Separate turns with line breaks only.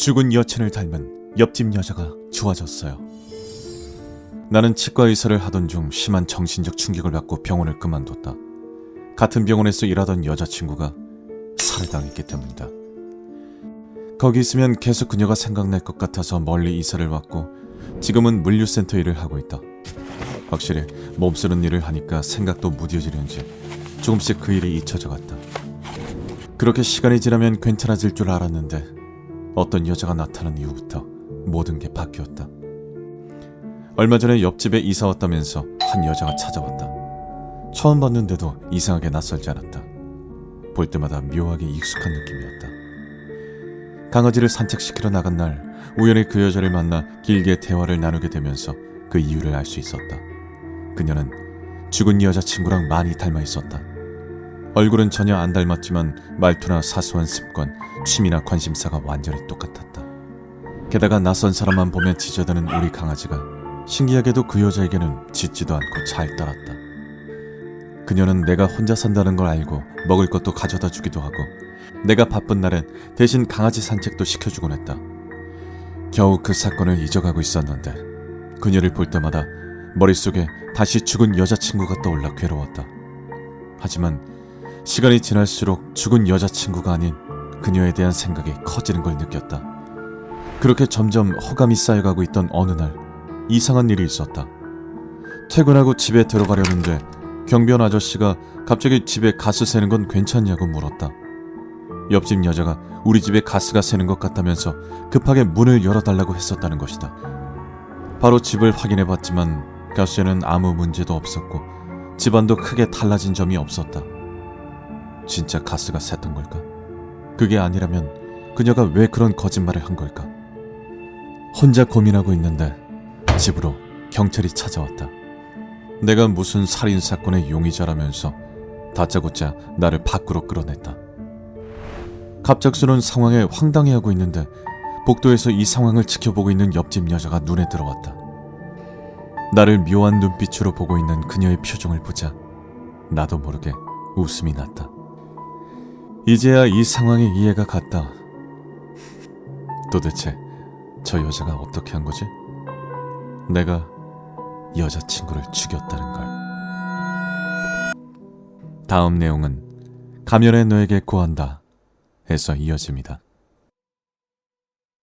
죽은 여친을 닮은 옆집 여자가 좋아졌어요. 나는 치과 의사를 하던 중 심한 정신적 충격을 받고 병원을 그만뒀다. 같은 병원에서 일하던 여자친구가 살해당했기 때문이다. 거기 있으면 계속 그녀가 생각날 것 같아서 멀리 이사를 왔고 지금은 물류센터 일을 하고 있다. 확실히 몸쓰는 일을 하니까 생각도 무뎌지는지 조금씩 그 일이 잊혀져 갔다. 그렇게 시간이 지나면 괜찮아질 줄 알았는데 어떤 여자가 나타난 이후부터 모든 게 바뀌었다. 얼마 전에 옆집에 이사 왔다면서 한 여자가 찾아왔다. 처음 봤는데도 이상하게 낯설지 않았다. 볼 때마다 묘하게 익숙한 느낌이었다. 강아지를 산책시키러 나간 날 우연히 그 여자를 만나 길게 대화를 나누게 되면서 그 이유를 알 수 있었다. 그녀는 죽은 여자친구랑 많이 닮아 있었다. 얼굴은 전혀 안 닮았지만 말투나 사소한 습관, 취미나 관심사가 완전히 똑같았다. 게다가 낯선 사람만 보면 짖어드는 우리 강아지가 신기하게도 그 여자에게는 짖지도 않고 잘 따랐다. 그녀는 내가 혼자 산다는 걸 알고 먹을 것도 가져다 주기도 하고 내가 바쁜 날엔 대신 강아지 산책도 시켜주곤 했다. 겨우 그 사건을 잊어가고 있었는데 그녀를 볼 때마다 머릿속에 다시 죽은 여자친구가 떠올라 괴로웠다. 하지만 시간이 지날수록 죽은 여자친구가 아닌 그녀에 대한 생각이 커지는 걸 느꼈다. 그렇게 점점 허감이 쌓여가고 있던 어느 날 이상한 일이 있었다. 퇴근하고 집에 들어가려는데 경비원 아저씨가 갑자기 집에 가스 새는 건 괜찮냐고 물었다. 옆집 여자가 우리 집에 가스가 새는 것 같다면서 급하게 문을 열어달라고 했었다는 것이다. 바로 집을 확인해 봤지만 가스에는 아무 문제도 없었고 집안도 크게 달라진 점이 없었다. 진짜 가스가 샜던 걸까? 그게 아니라면 그녀가 왜 그런 거짓말을 한 걸까? 혼자 고민하고 있는데 집으로 경찰이 찾아왔다. 내가 무슨 살인 사건의 용의자라면서 다짜고짜 나를 밖으로 끌어냈다. 갑작스러운 상황에 황당해하고 있는데 복도에서 이 상황을 지켜보고 있는 옆집 여자가 눈에 들어왔다. 나를 묘한 눈빛으로 보고 있는 그녀의 표정을 보자 나도 모르게 웃음이 났다. 이제야 이 상황의 이해가 갔다. 도대체 저 여자가 어떻게 한 거지? 내가 여자친구를 죽였다는 걸. 다음 내용은 가면의 너에게 구한다 해서 이어집니다.